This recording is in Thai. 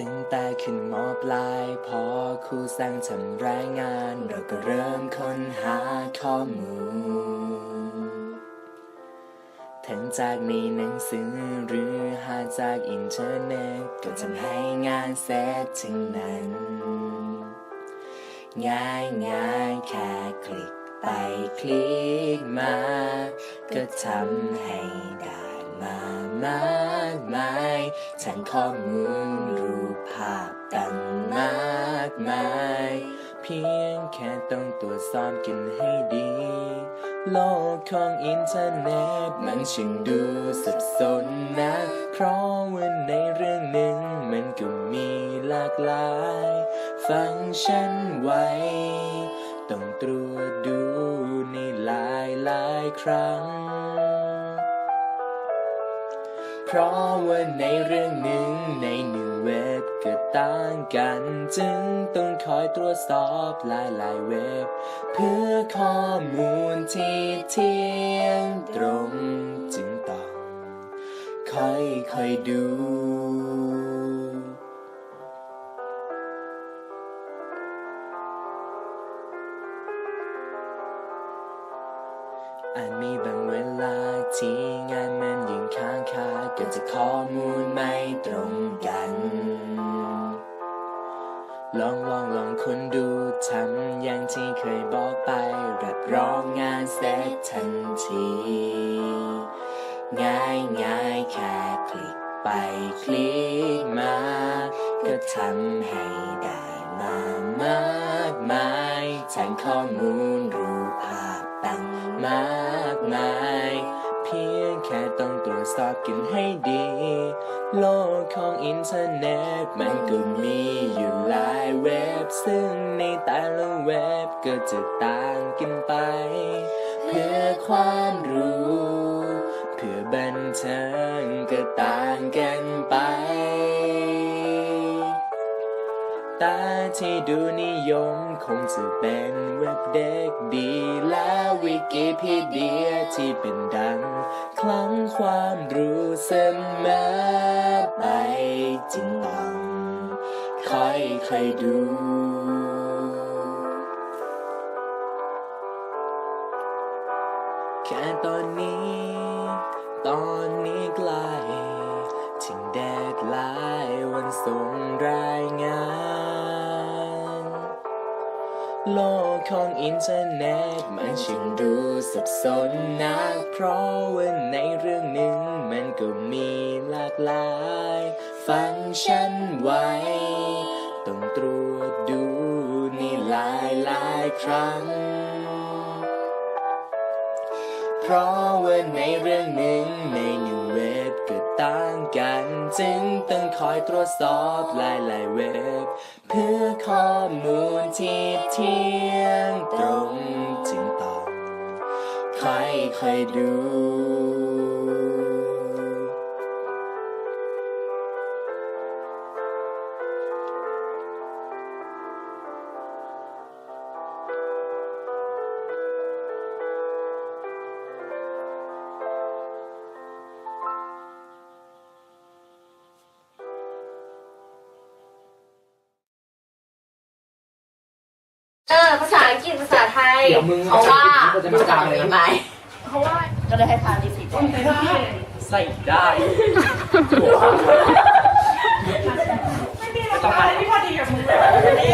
ตั้งแต่ขึ้นมอปลายพอครูสั่งทำรายงาน เราก็เริ่มค้นหาข้อมูล ทั้งจากในหนังสือหรือหาจากอินเทอร์เน็ต ก็ทำให้งานเสร็จทั้งนั้น ง่ายง่ายแค่คลิกไปคลิกมา ก็ทำให้ได้ มามากมายทั้งข้อมูลรูปภาพต่างมากมาย เพียงแค่ต้องตรวจสอบกันให้ดี โลกของอินเทอร์เน็ตมันช่างดูสับสนนะ เพราะว่าในเรื่องหนึ่งมันก็มีหลากหลาย ฟังก์ชันไว้ ต้องตรวจดูในหลายหลายครั้ง เพราะว่าในเรื่องหนึ่งในหนึ่งเว็บก็ต่างกัน จึงต้องคอยตรวจสอบหลายหลายเว็บ เพื่อข้อมูลที่เที่ยงตรงจึงต้องค่อยๆดูอาจมีบางเวลาที่งาน กิดจากข้อมูลไม่ตรงกัน ลองลองลองคนดูทำอย่างที่เคยบอกไป รับรองงานเสร็จทันที ง่ายง่ายแค่คลิกไปคลิกมา ก็ทำให้ได้มามากมายทั้งข้อมูลากันให้ดี โลกของอินเทอร์เน็ตมันก็มีอยู่หลายเว็บ ซึ่งในแต่ละเว็บก็จะต่างกันไป เพื่อความรู้ เพื่อบันเทิงก็ต่างกันไป ต่ที่ดูนิยมคงจะเป็นเว็บเด็กดีและวิกิพีเดียที่เป็นดัง คลังความรู้เสมอไปจึงต้องค่อยดูแค่ตอนนี้ ตอนนี้ใกล้ถึงแดดไลน์วันส่งรายงาน โลกของอินเทอร์เน็ตมันช่างดูสับสนนักเพราะว่าในเรื่องหนึ่งมันก็มีหลากหลาย ฟังก์ชันไว้ ต้องตรวจดูนี่หลายหลายครั้ง เพราะว่าในเรื่องหนึ่งในหนึ่งเว็บ ต่างกัน จึงต้องคอยตรวจสอบหลายหลายๆเว็บ เพื่อข้อมูลที่เที่ยงตรงจึงต้องค่อยๆดู เออภาษาอังกฤษภาษาไทย เดี๋ยวมึงเพราะว่ามึจะมาจามเลยไหมเพราะว่าก็เลยให้พาลิสีแดงใส่ได้ไม่ต้องมา พี่พอดีกับมึงแบบนี้